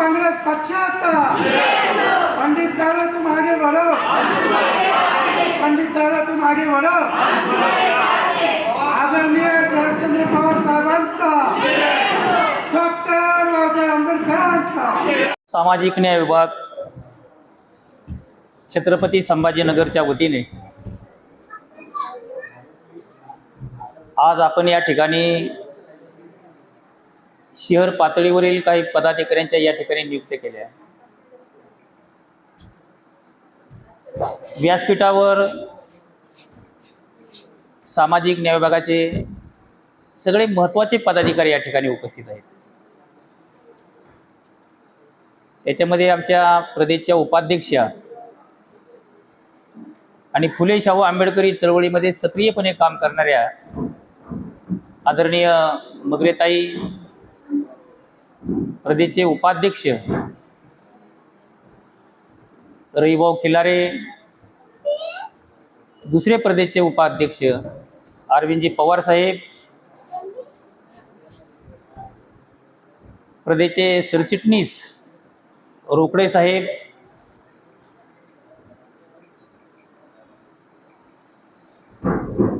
Congress पक्षाचा. पंडित दादा तुम आगे बढ़ो पंडित दादा तुम आगे बढ़ो आदरणीय शरदचंद्र पवार साहेबांचा. डॉक्टर बाबासाहेब आंबेडकरांचा. सामाजिक न्याय विभाग छत्रपती संभाजीनगरच्या वतीने. आज आपण या ठिकाणी शहर पातळीवरील काही पदाधिकाऱ्यांच्या या ठिकाणी नियुक्त केल्या. व्यासपीठावर सामाजिक न्याय विभागाचे सगळे महत्त्वाचे पदाधिकारी या ठिकाणी उपस्थित आहेत. त्याच्यामध्ये आमच्या प्रदेशच्या उपाध्यक्षा आणि फुले शाहू आंबेडकरी चळवळीमध्ये सक्रियपणे काम करणाऱ्या आदरणीय मगरेताई प्रदेशचे उपाध्यक्ष रविभाऊ खिलारे दुसरे प्रदेशचे उपाध्यक्ष अरविंदजी पवार साहेब प्रदेशचे सरचिटणीस रोकडे साहेब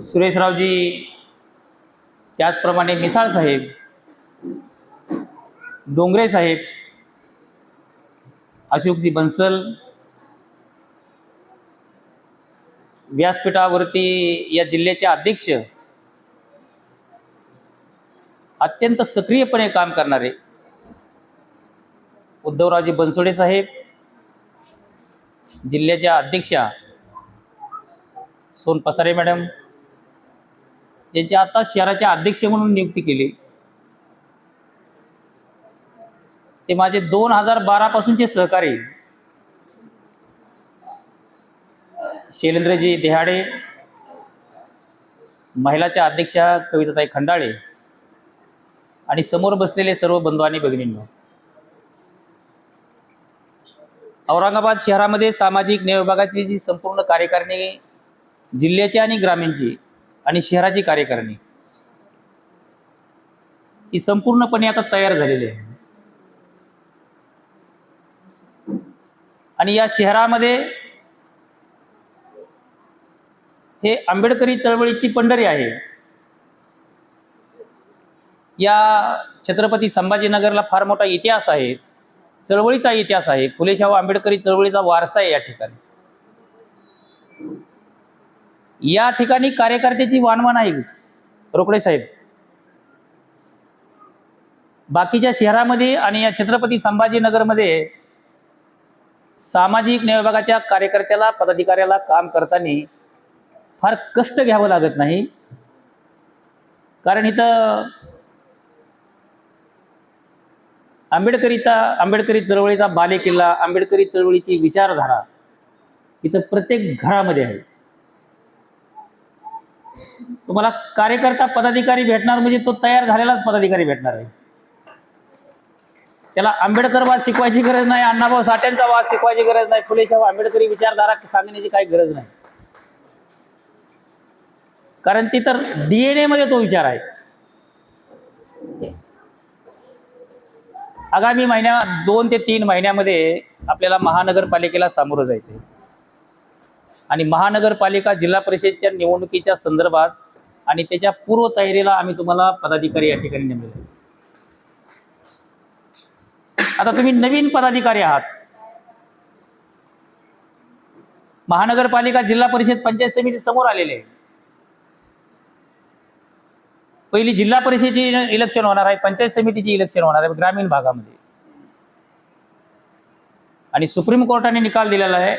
सुरेशरावजी त्याचप्रमाणे मिसाळ साहेब डोंगरे साहेब अशोकजी बन्सल व्यासपीठावरती या जिल्ह्याचे अध्यक्ष अत्यंत सक्रियपणे काम करणारे उद्धवराजे बनसोडे साहेब जिल्ह्याच्या अध्यक्षा सोन पसारे मॅडम यांची आता शहराच्या अध्यक्ष म्हणून नियुक्ती केली. ते माझे दोन हजार बारा पासूनचे सहकारी. शैलेंद्रजी देहाडे महिलाच्या अध्यक्षा कविताताई खंडाळे आणि समोर बसलेले सर्व बंधू आणि भगिनींना. औरंगाबाद शहरामध्ये सामाजिक न्याय विभागाची जी संपूर्ण कार्यकारिणी जिल्ह्याची आणि ग्रामीणची आणि शहराची कार्यकारिणी ही संपूर्णपणे आता तयार झालेली आहे. आणि या शहरामध्ये हे आंबेडकरी चळवळीची पंढरी आहे. या छत्रपती संभाजीनगरला फार मोठा इतिहास आहे. चळवळीचा इतिहास आहे. फुले शाहू आंबेडकरी चळवळीचा वारसा आहे या ठिकाणी. या ठिकाणी कार्यकर्त्याची वानवान आहे. रोकडे साहेब. बाकीच्या शहरामध्ये आणि या छत्रपती संभाजीनगरमध्ये सामाजिक न्याय विभागाच्या कार्यकर्त्याला पदाधिकाऱ्याला काम करताना फार कष्ट घ्यावं लागत नाही. कारण इथं आंबेडकरीचा आंबेडकरी चळवळीचा बालेकिल्ला आंबेडकरी चळवळीची विचारधारा इथं प्रत्येक घरामध्ये आहे. तुम्हाला कार्यकर्ता पदाधिकारी भेटणार म्हणजे तो तयार झालेलाच पदाधिकारी भेटणार आहे. त्याला आंबेडकर वाद शिकवायची गरज नाही अण्णाभाऊ साठ्यांचा वाद शिकवायची गरज नाही फुले आंबेडकरी विचारधारा सांगण्याची काही गरज नाही. कारण ती तर डीएनए मध्ये तो विचार आहे. आगामी महिन्या दोन ते तीन महिन्यामध्ये आपल्याला महानगरपालिकेला सामोरं जायचंय. आणि महानगरपालिका जिल्हा परिषदच्या निवडणुकीच्या संदर्भात आणि त्याच्या पूर्व तयारीला आम्ही तुम्हाला पदाधिकारी या ठिकाणी नेमलेले आता तुम्ही नवीन पदाधिकारी आहात. महानगरपालिका जिल्हा परिषद पंचायत समिती समोर आलेले. आहे पहिली जिल्हा परिषदेची इलेक्शन होणार आहे पंचायत समितीची इलेक्शन होणार आहे ग्रामीण भागामध्ये. आणि सुप्रीम कोर्टाने निकाल दिलेला आहे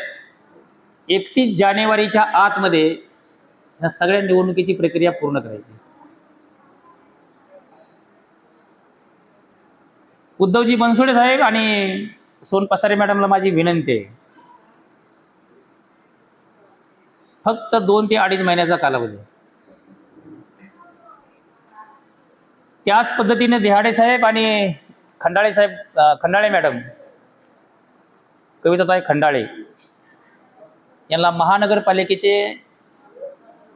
एकतीस जानेवारीच्या आतमध्ये ह्या सगळ्या निवडणुकीची प्रक्रिया पूर्ण करायची. उद्धवजी बनसोडे साहेब आणि सोन पसारे मॅडमला माझी विनंती आहे. फक्त दोन ते अडीच महिन्याचा कालावधी. त्याच पद्धतीने देहाडे साहेब आणि खंडाळे साहेब खंडाळे मॅडम कविताताई खंडाळे यांना महानगरपालिकेचे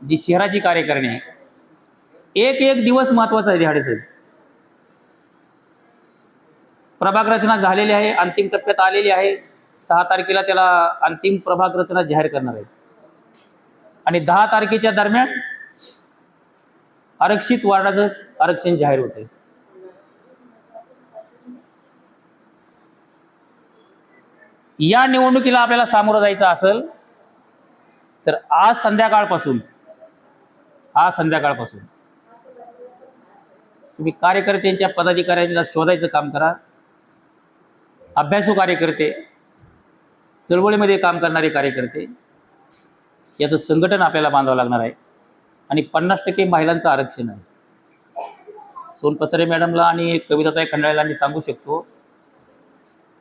जी शहराची कार्यकारिणी आहे एक एक दिवस महत्त्वाचा आहे देहाडे साहेब. प्रभाग रचना झालेली आहे अंतिम टप्प्यात आलेली आहे. सहा तारखेला त्याला अंतिम प्रभाग रचना जाहीर करणार आहे. आणि दहा तारखेच्या दरम्यान आरक्षित वार्डाचं आरक्षण जाहीर होते या निवडणुकीला आपल्याला सामोरं जायचं असेल तर आज संध्याकाळपासून आज संध्याकाळपासून तुम्ही कार्यकर्त्यांच्या पदाधिकाऱ्यांना शोधायचं काम करा. अभ्यासू कार्यकर्ते चळवळीमध्ये काम करणारे कार्यकर्ते याचं संघटन आपल्याला बांधावं लागणार आहे. आणि पन्नास टक्के महिलांचं आरक्षण आहे. सोनपसरे मॅडमला आणि कविताताई खंडाळेला मी सांगू शकतो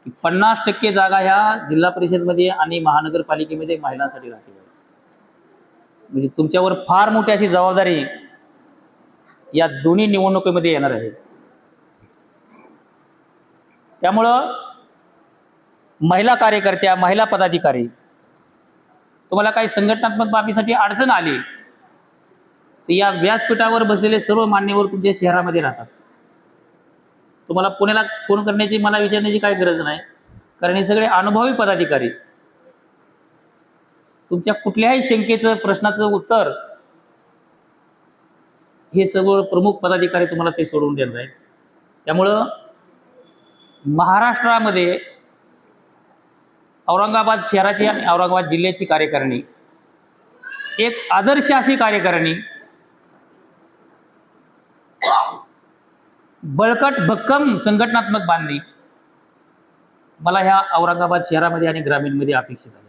की पन्नास टक्के जागा ह्या जिल्हा परिषदमध्ये आणि महानगरपालिकेमध्ये महिलांसाठी राखीव म्हणजे तुमच्यावर फार मोठी अशी जबाबदारी या दोन्ही निवडणुकीमध्ये येणार आहे. त्यामुळं महिला कार्यकर्त्या महिला पदाधिकारी. तुम्हाला काही संघटनात्मक बाबीसाठी अडचण आली तर या व्यासपीठावर बसलेले सर्व मान्यवर तुमच्या शहरामध्ये राहतात. तुम्हाला पुण्याला फोन करण्याची मला विचारण्याची काही गरज नाही कारण हे सगळे अनुभवी पदाधिकारी. तुमच्या कुठल्याही शंकेचं प्रश्नाचं उत्तर हे सर्व प्रमुख पदाधिकारी तुम्हाला ते सोडवून देणार आहेत. त्यामुळं महाराष्ट्रामध्ये औरंगाबाद शहराची आणि औरंगाबाद जिल्ह्याची कार्यकारिणी. एक आदर्श अशी कार्यकारिणी. बळकट भक्कम संघटनात्मक बांधणी. मला ह्या औरंगाबाद शहरामध्ये आणि ग्रामीणमध्ये अपेक्षित आहे.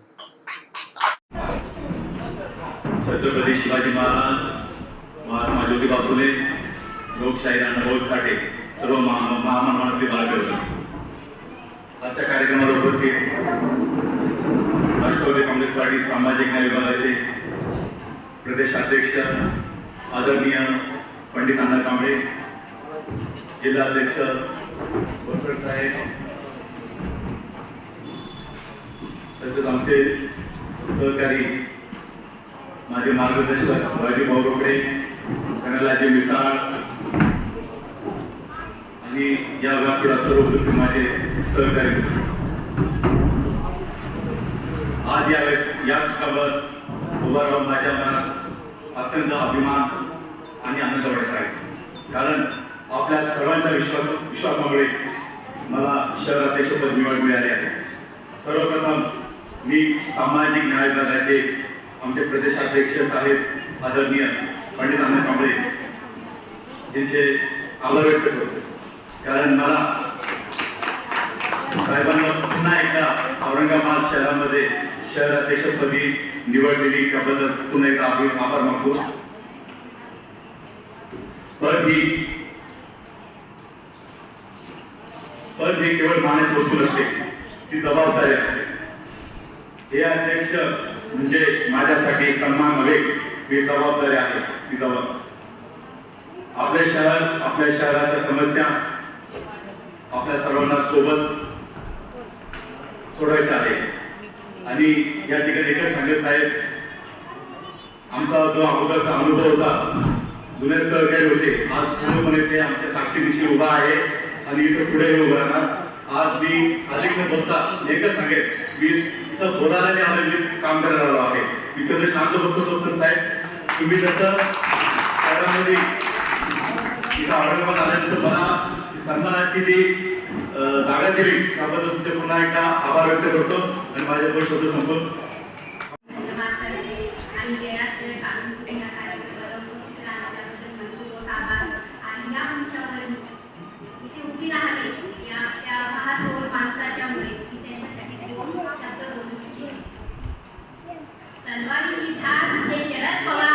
छत्रपती शिवाजी महाराज महात्मा ज्योतिबा फुले लोकशाही अनुभव साठे सर्व महा- महामानवांचे आजच्या कार्यक्रमाला उपस्थित राष्ट्रवादी काँग्रेस पार्टी सामाजिक न्याय विभागाचे प्रदेशाध्यक्ष आदरणीय पंडित अण्णा कांबळे जिल्हाध्यक्ष बसर साहेब तसेच आमचे सहकारी माझे मार्गदर्शक राजीव रोकडे कनलाजी मिसाळ मी या व्यापीला सर्व माझे माझे करतो आज या या कामावर उभा राहून माझ्या मनात अत्यंत अभिमान आणि आनंद वाटत आहे. कारण आपल्या सर्वांच्या विश्वास विश्वासामुळे मला शहराध्यक्षपद निवड मिळाली आहे. सर्वप्रथम मी सामाजिक न्याय विभागाचे आमचे प्रदेशाध्यक्ष साहेब आदरणीय पंडित अण्णा कांबळे यांचे आभार व्यक्त करतो. कारण मला. साहेबांना पुन्हा एकदा औरंगाबाद शहरामध्ये शहर अध्यक्षपदी निवडलेली त्याबद्दल पुन्हा एकदा आभार आभार मागतो पद ही पद ही केवळ मानस वस्तू नसते ती जबाबदारी असते. हे अध्यक्ष म्हणजे माझ्यासाठी सन्मान नव्हे ही जबाबदारी आहे ती जबाबदारी. आपल्या शहरात आपल्या शहराच्या समस्या आपल्या सर्वांना सोबत सोडवायचे आहे. आणि या ठिकाणी एकच सांगत साहेब आमचा जो अगोदरचा अनुभव होता जुने सहकारी होते आज पूर्णपणे ते आमच्या ताकदीशी उभा आहे आणि इथं पुढे उभं राहणार. आज मी अधिक न बोलता एकच सांगेन मी इथं बोलायला नाही आलो मी काम करायला आलो आहे. इथं जर शांत बसतो डॉक्टर साहेब तुम्ही जसं शहरामध्ये इथं औरंगाबाद आल्यानंतर मला सन्मानाची जी जागा दिली त्याबद्दल तुमचे पुन्हा एकदा आभार व्यक्त करतो आणि माझे पण शब्द संपवतो. तलवारीची धार म्हणजे शरद पवार